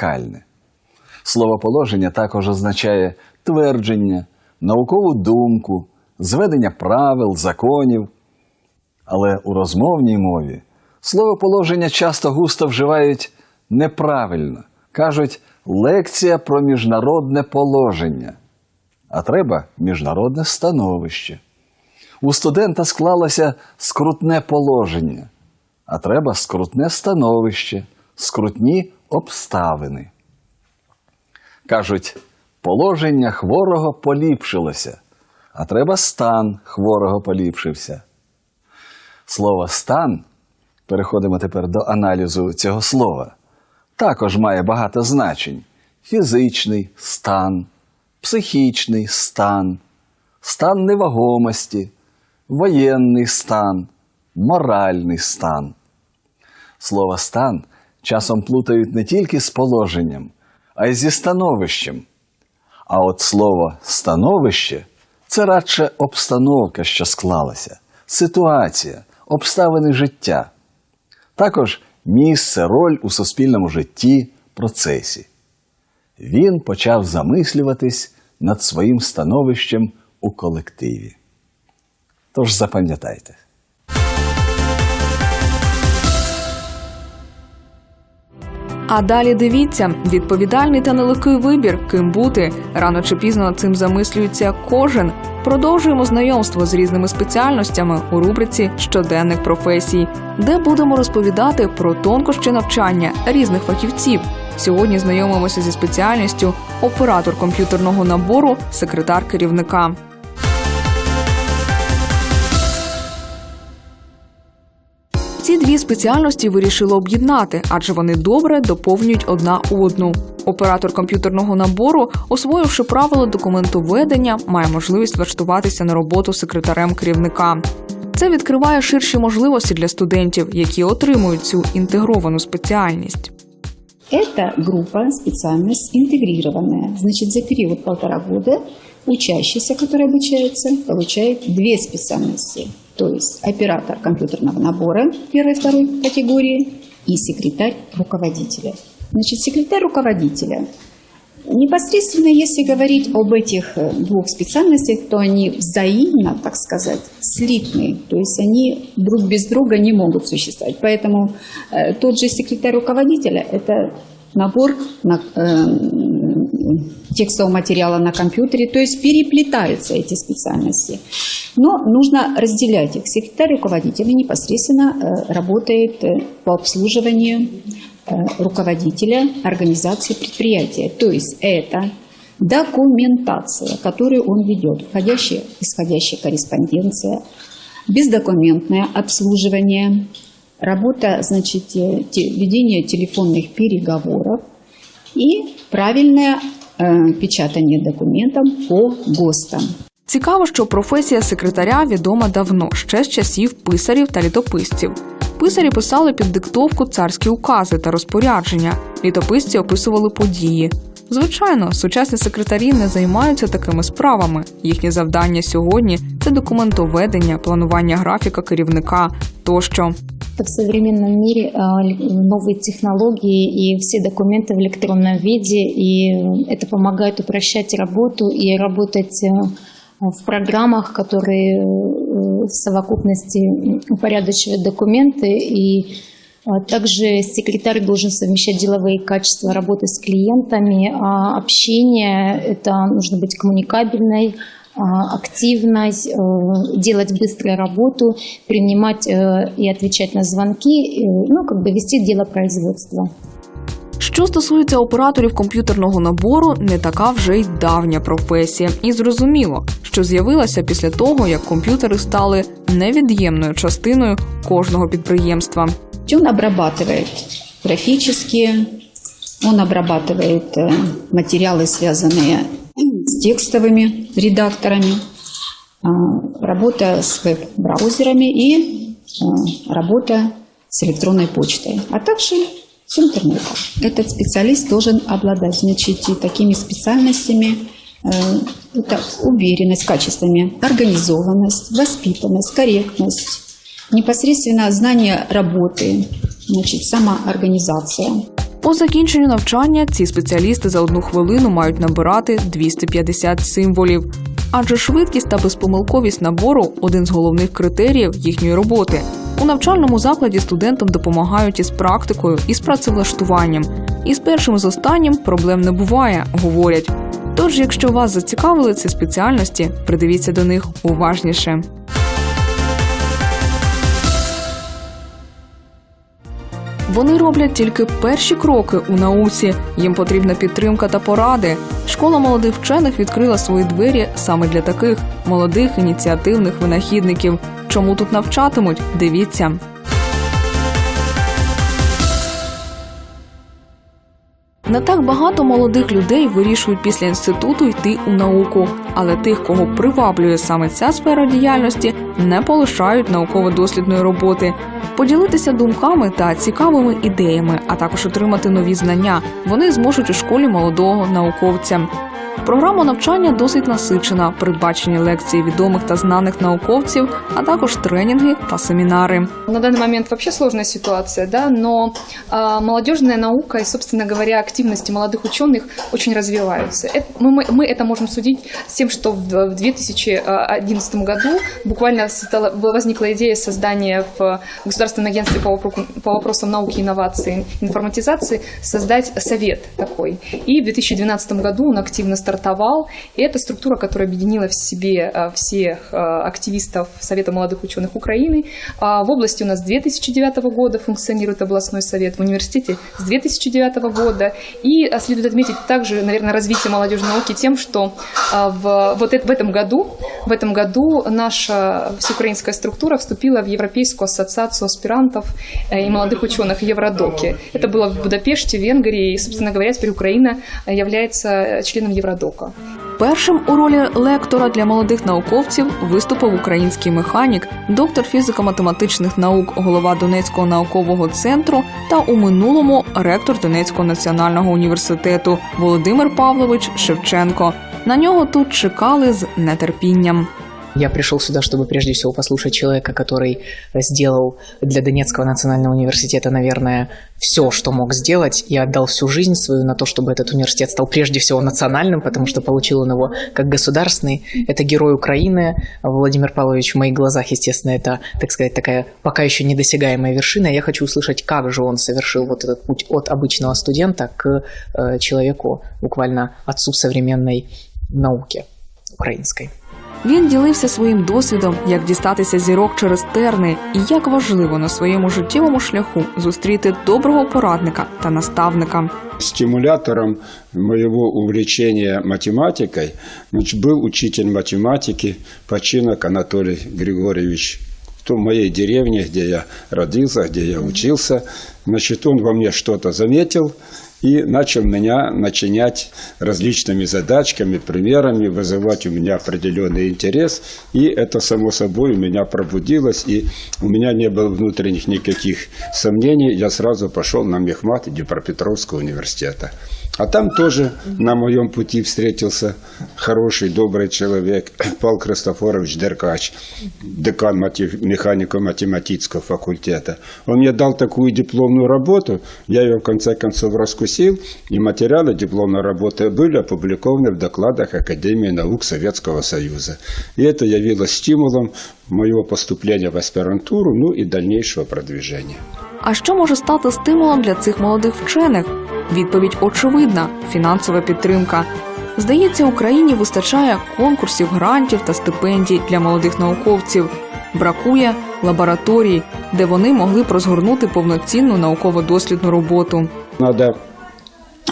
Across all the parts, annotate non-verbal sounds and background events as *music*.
унікальне. Слово положення також означає твердження, наукову думку, зведення правил, законів. Але у розмовній мові слово положення часто густо вживають неправильно. Кажуть лекція про міжнародне положення, а треба міжнародне становище. У студента склалося скрутне положення, а треба скрутне становище, скрутні обставини. Кажуть, положення хворого поліпшилося, а треба стан хворого поліпшився. Слово стан, переходимо тепер до аналізу цього слова, також має багато значень: фізичний стан, психічний стан, стан невагомості, воєнний стан, моральний стан. Слово стан часом плутають не тільки з положенням, а й зі становищем. А от слово становище це радше обстановка, що склалася, ситуація, обставини життя. Також місце, роль у суспільному житті, процесі. Він почав замислюватись над своїм становищем у колективі. Тож запам'ятайте. А далі дивіться відповідальний та нелегкий вибір, ким бути. Рано чи пізно цим замислюється кожен. Продовжуємо знайомство з різними спеціальностями у рубриці щоденних професій, де будемо розповідати про тонкощі навчання різних фахівців. Сьогодні знайомимося зі спеціальністю оператор комп'ютерного набору, секретар керівника. Дві спеціальності вирішили об'єднати, адже вони добре доповнюють одна одну. Оператор комп'ютерного набору, освоївши правила документоведення, має можливість влаштуватися на роботу секретарем керівника. Це відкриває ширші можливості для студентів, які отримують цю інтегровану спеціальність. Эта группа, специальность интегрированная. Значит, за период полтора года учащийся, который обучается, получает две специальности. То есть оператор компьютерного набора первой и второй категории и секретарь руководителя. Значит, секретарь руководителя. Непосредственно, если говорить об этих э, двух специальностях, то они взаимно, так сказать, слитны. То есть они друг без друга не могут существовать. Поэтому э, тот же секретарь руководителя – это набор на, э, текстового материала на компьютере, то есть переплетаются эти специальности. Но нужно разделять их. Секретарь руководителя непосредственно э, работает э, по обслуживанию э, руководителя организации предприятия. То есть это документация, которую он ведет, входящая, исходящая корреспонденция, бездокументное обслуживание, работа, значит, те- ведение телефонных переговоров и правильное э, печатание документов по ГОСТам. Цікаво, що професія секретаря відома давно, ще з часів писарів та літописців. Писарі писали під диктовку царські укази та розпорядження, літописці описували події. Звичайно, сучасні секретарі не займаються такими справами. Їхнє завдання сьогодні це документоведення, планування графіка керівника тощо. В современном мире а, новые технологии и все документы в электронном виде, и это помогает упрощать работу и работать э, в программах, которые э, в совокупности упорядочивают документы. И а, также секретарь должен совмещать деловые качества работы с клиентами, а общение это нужно быть коммуникабельной, а, активной, э, делать быструю работу, принимать э, и отвечать на звонки, э, ну, как бы вести дело производства. Що стосується операторів комп'ютерного набору, не така вже й давня професія, і зрозуміло, що з'явилася після того, як комп'ютери стали невід'ємною частиною кожного підприємства. Он обрабатывает графические, он обрабатывает э, материалы, связанные текстовыми редакторами, а, работа с веб-браузерами и а, работа с электронной почтой, а также с интернетом. Этот специалист должен обладать значит, и такими специальностями, э, это уверенность качествами, организованность, воспитанность, корректность, непосредственно знание работы, значит, самоорганизация. По закінченню навчання ці спеціалісти за одну хвилину мають набирати 250 символів. Адже швидкість та безпомилковість набору один з головних критеріїв їхньої роботи. У навчальному закладі студентам допомагають із практикою і з працевлаштуванням. І з першим з останнім проблем не буває, говорять. Тож, якщо вас зацікавили ці спеціальності, придивіться до них уважніше. Вони роблять тільки перші кроки у науці. Їм потрібна підтримка та поради. Школа молодих вчених відкрила свої двері саме для таких молодих ініціативних винахідників. Чому тут навчатимуть? Дивіться. Не так багато молодих людей вирішують після інституту йти у науку, але тих, кого приваблює саме ця сфера діяльності, не полишають науково-дослідної роботи. Поділитися думками та цікавими ідеями, а також отримати нові знання. Вони зможуть у школі молодого науковця. Програма навчання досить насичена, передбачені лекції відомих та знаних науковців, а також тренінги та семінари. На данный момент вообще сложная ситуация, да, но а, молодежная наука и, собственно говоря, активности молодых ученых очень развиваются. Это- мы, мы- мы это можем судить с тем, что в в 2011 году буквально стала- возникла идея создания в Государственном агентстве по, вопро- по вопросам науки, инноваций, информатизации создать совет такой. И в 2012 году он активно стартовал. И это структура, которая объединила в себе а, всех а, активистов Совета молодых ученых Украины. А В области у нас с 2009 года функционирует областной совет, в университете с 2009 года. И а, следует отметить также, наверное, развитие молодежной науки тем, что в, вот это- в этом году, в этом году наша всеукраинская структура вступила в Европейскую ассоциацию аспирантов э, и молодых ученых Евродоки. Это было в Будапеште, Венгрии, и, собственно говоря, теперь Украина э, является э, членом Евродока. Першим у ролі лектора для молодих науковців виступив український механік, доктор фізико-математичних наук, голова Донецького наукового центру та у минулому ректор Донецького національного університету Володимир Павлович Шевченко. На нього тут чекали з нетерпінням. Я пришел сюда, чтобы прежде всего послушать человека, который сделал для Донецкого национального университета, наверное, все, что мог сделать, и отдал всю жизнь свою на то, чтобы этот университет стал прежде всего национальным, потому что получил он его как государственный. Это герой Украины. Владимир Павлович в моих глазах, естественно, это, так сказать, такая пока еще недосягаемая вершина. Я хочу услышать, как же он совершил вот этот путь от обычного студента к э, человеку, буквально отцу современной науки украинской. Він ділився своїм досвідом, як дістатися зірок через терни, і як важливо на своєму життєвому шляху зустріти доброго порадника та наставника. Стимулятором моего увлечения математикой был учитель математики Починок Анатолий Григорьевич. В моей деревне, где я родился, где я учился, значит, он во мне что-то и начал меня начинять различными задачками, примерами, вызывать у меня определенный интерес. И это, само собой, у меня пробудилось, и у меня не было внутренних никаких сомнений. Я сразу пошел на мехмат Днепропетровского университета. А там тоже на моем пути встретился хороший, добрый человек *coughs* Павел Христофорович Деркач, декан мати- механико-математического факультета. Он мне дал такую дипломную работу, я ее в конце концов раскусил, и материалы дипломной работы были опубликованы в докладах Академии наук Советского Союза. И это явилось стимулом моего поступления в аспирантуру, ну и дальнейшего продвижения. А що може стати стимулом для цих молодих вчених? Відповідь очевидна фінансова підтримка. Здається, Україні вистачає конкурсів, грантів та стипендій для молодих науковців. Бракує лабораторій, де вони могли б розгорнути повноцінну науково-дослідну роботу. Надо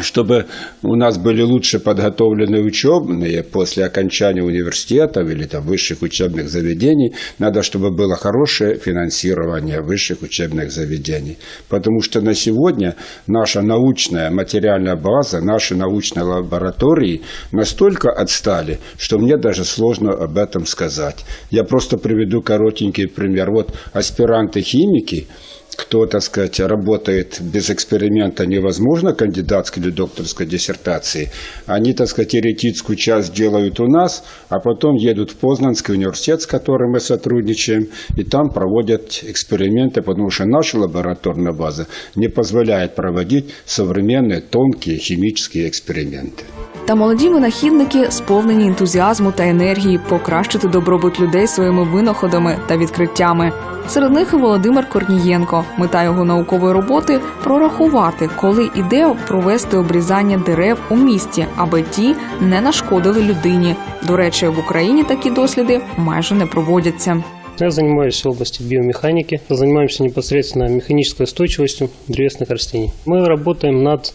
чтобы у нас были лучше подготовленные учебные после окончания университетов или там, высших учебных заведений, надо, чтобы было хорошее финансирование высших учебных заведений. Потому что на сегодня наша научная материальная база, наши научные лаборатории настолько отстали, что мне даже сложно об этом сказать. Я просто приведу коротенький пример. Вот аспиранты-химики, кто, так сказать, работает без эксперимента невозможно, кандидатской или докторской диссертации, они, так сказать, теоретическую часть делают у нас, а потом едут в Познанский университет, с которым мы сотрудничаем, и там проводят эксперименты, потому что наша лабораторная база не позволяет проводить современные тонкие химические эксперименты. Та молоді винахідники сповнені ентузіазму та енергії покращити добробут людей своїми винаходами та відкриттями. Серед них і Володимир Корнієнко. Мета його наукової роботи прорахувати, коли іде провести обрізання дерев у місті, аби ті не нашкодили людині. До речі, в Україні такі досліди майже не проводяться. Я занимаюсь в области биомеханики, занимаемся непосредственно механической устойчивостью древесных растений. Мы работаем над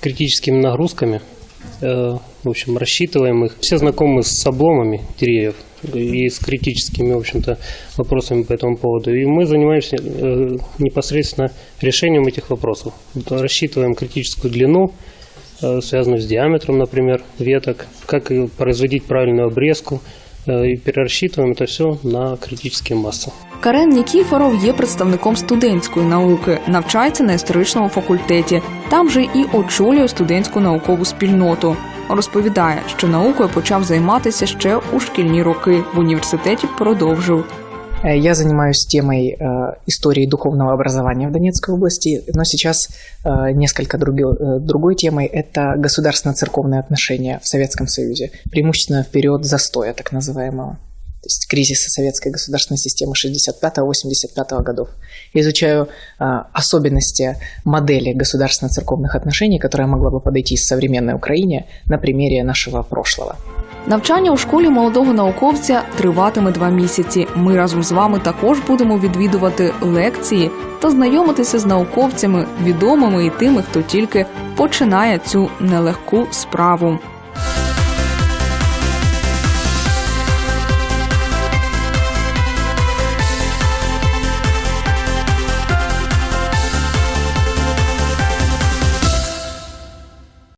критическими нагрузками, э, в общем, рассчитываем их. Все знакомы с обломами деревьев и с критическими, в общем-то, вопросами по этому поводу. И мы занимаемся э, непосредственно решением этих вопросов. Вот Рассчитываем критическую длину, э, связанную с диаметром, например, веток, как и производить правильную обрезку, э, и перерасчитываем это все на критические массы. Карен Нікіфоров є представником студентської науки, навчається на історичному факультеті. Там же і очолює студентську наукову спільноту. Розповідає, що наукою почав займатися ще у шкільні роки. В університеті продовжив. Э, Я занимаюсь темой э, истории духовного образования в Донецкой области, но сейчас э, несколько други- другой темой – это государственно-церковные отношения в Советском Союзе, преимущественно в период застоя, так называемого. То есть кризиса советской государственной системы 65-85 годов. Я изучаю особенности модели государственно-церковных отношений, которая могла бы подойти с современной Украине на примере нашего прошлого. Навчання у школі молодого науковця триватиме два місяці. Ми разом з вами також будемо відвідувати лекції та знайомитися з науковцями, відомими і тими, хто тільки починає цю нелегку справу.